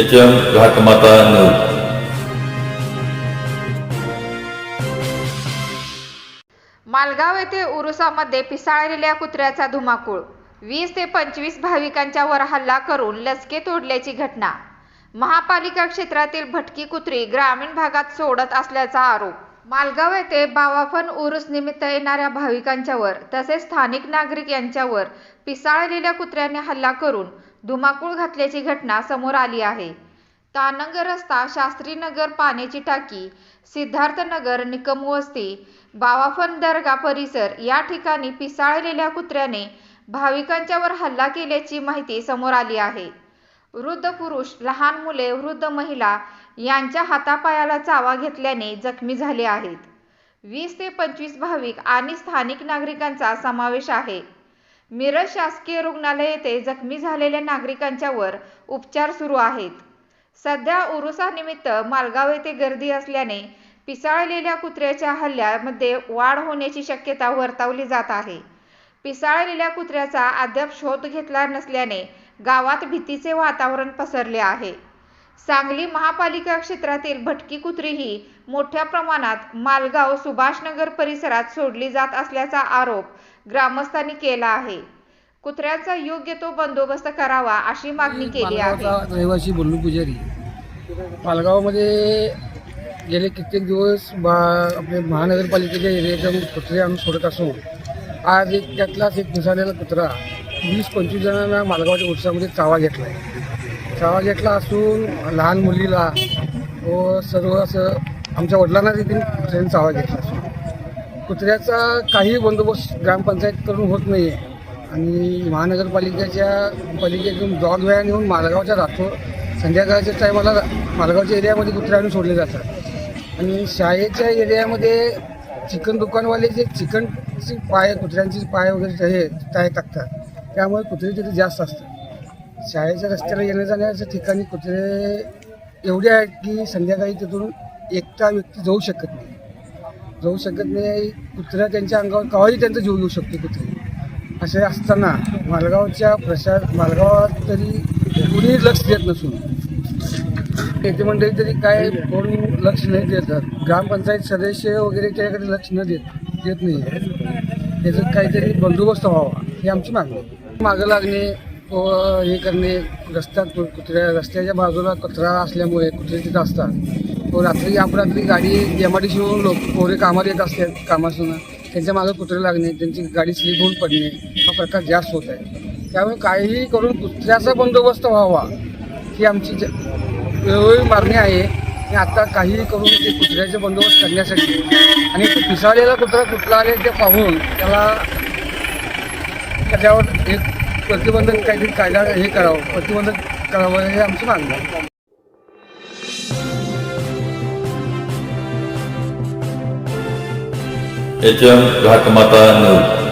H M Ghatmata news Malgaon येथे उरुसामध्ये पिसाळलेल्या कुत्र्याचा धुमाकूळ. वीस ते पंचवीस भाविकांच्यावर हल्ला करून लसके तोडल्याची घटना. महापालिका क्षेत्रातील भटकी कुत्री ग्रामीण भागात सोडत असल्याचा आरोप. मालगाव येथे बावाफन उरुस निमित्त येणाऱ्या भाविकांच्यावर तसेच स्थानिक नागरिक यांच्यावर पिसाळलेल्या कुत्र्याने हल्ला करून धुमाकूळ घातल्याची घटना समोर आली आहे. तानंग रस्ता शास्त्रीनगर पाण्याची टाकी सिद्धार्थनगर निकम वस्ती बावाफन दर्गा परिसर या ठिकाणी पिसाळलेल्या कुत्र्याने भाविकांच्यावर हल्ला केल्याची माहिती समोर आली आहे. वृद्ध पुरुष लहान मुले वृद्ध महिला यांच्या हातापायाला चावा घेतल्याने जखमी झाले आहेत. वीस ते पंचवीस भाविक आणि स्थानिक नागरिकांचा समावेश आहे. मिरज शासकीय रुग्णालय येथे जखमी झालेल्या नागरिकांच्यावर उपचार सुरू आहेत. सध्या उरुसानिमित्त मालगाव येथे गर्दी असल्याने पिसाळलेल्या कुत्र्याच्या हल्ल्यामध्ये वाढ होण्याची शक्यता वर्तवली जात आहे. पिसाळलेल्या कुत्र्याचा अद्याप शोध घेतला नसल्याने गावात भीतीचे वातावरण पसरले आहे. सांगली महापालिका क्षेत्रातील भटकी कुत्रीही मोठ्या प्रमाणात मालगाव सुभाषनगर परिसरात सोडली जात असल्याचा आरोप ग्रामस्थांनी केला आहे. कुत्र्यांचा योग्य तो बंदोबस्त करावा अशी मागणी केली आहे. रहिवासी बल्लू पुजारी. मालगावमध्ये गेले कित्येक दिवस बा आपले महानगरपालिकेच्या एरियातून कुत्रे आणून सोडत असून आज एक त्यातलाच एक पिसाळलेला कुत्रा वीस पंचवीस जणांना मालगावच्या उत्सवामध्ये चावा घेतला आहे चावा घेतला असून लहान मुलीला व सर्व असं आमच्या वडिलांना देखील ट्रेन चावा घेतला असून. कुत्र्याचा काही बंदोबस्त ग्रामपंचायतकडून होत नाही आहे आणि महानगरपालिकेच्या पालिकेतून डॉग व्हॅन येऊन मालगावच्या राहतो संध्याकाळच्या टायमाला मालगावच्या एरियामध्ये कुत्रे आणून सोडले जातात. आणि शाळेच्या एरियामध्ये चिकन दुकानवाले जे चिकनचे पाय कुत्र्यांचे पाय वगैरे हे टाय टाकतात. त्यामुळे कुत्रे तिथे जास्त असतात. शाळेच्या रस्त्याला येण्या जाण्याच्या ठिकाणी कुत्रे एवढे आहेत की संध्याकाळी तिथून एकटा व्यक्ती जाऊ शकत नाही. जाऊ शकत नाही कुत्रा त्यांच्या अंगावर केव्हाही त्यांचा जीव येऊ शकतो कुत्रे असे असताना मालगावच्या प्रशास मालगावात तरी कुणी लक्ष देत नसून. येते मंडळी तरी काय कोण लक्ष नाही देतात ग्रामपंचायत सदस्य वगैरे त्याकडे लक्ष न देत देत नाही. त्याचं काहीतरी बंदोबस्त व्हावा ही आमची मागणी मागं लागणे व हे करणे रस्त्यात कु- कुत्र्या रस्त्याच्या बाजूला कचरा असल्यामुळे कुत्रे तिथं असतात. व रात्री अपरात्री गाडी एम लोक पोरे कामाला येत असतात कामासून. त्यांच्या मागं कुत्रे लागणे त्यांची गाडी स्लिप होऊन पडणे हा प्रकार जास्त होत आहे. त्यामुळे काहीही करून कुत्र्याचा बंदोबस्त व्हावा ही आमची वेळोवेळी मागणी आहे. आणि आता काहीही करून ते कुत्र्याचे बंदोबस्त करण्यासाठी आणि तो पिसाळलेला कुत्रा कुठला आले ते पाहून त्याला त्याच्यावर एक प्रतिबंधक काहीतरी कायदा हे करावं प्रतिबंधक करावं हे आमचं मागणं आहे. H M Ghatmata news.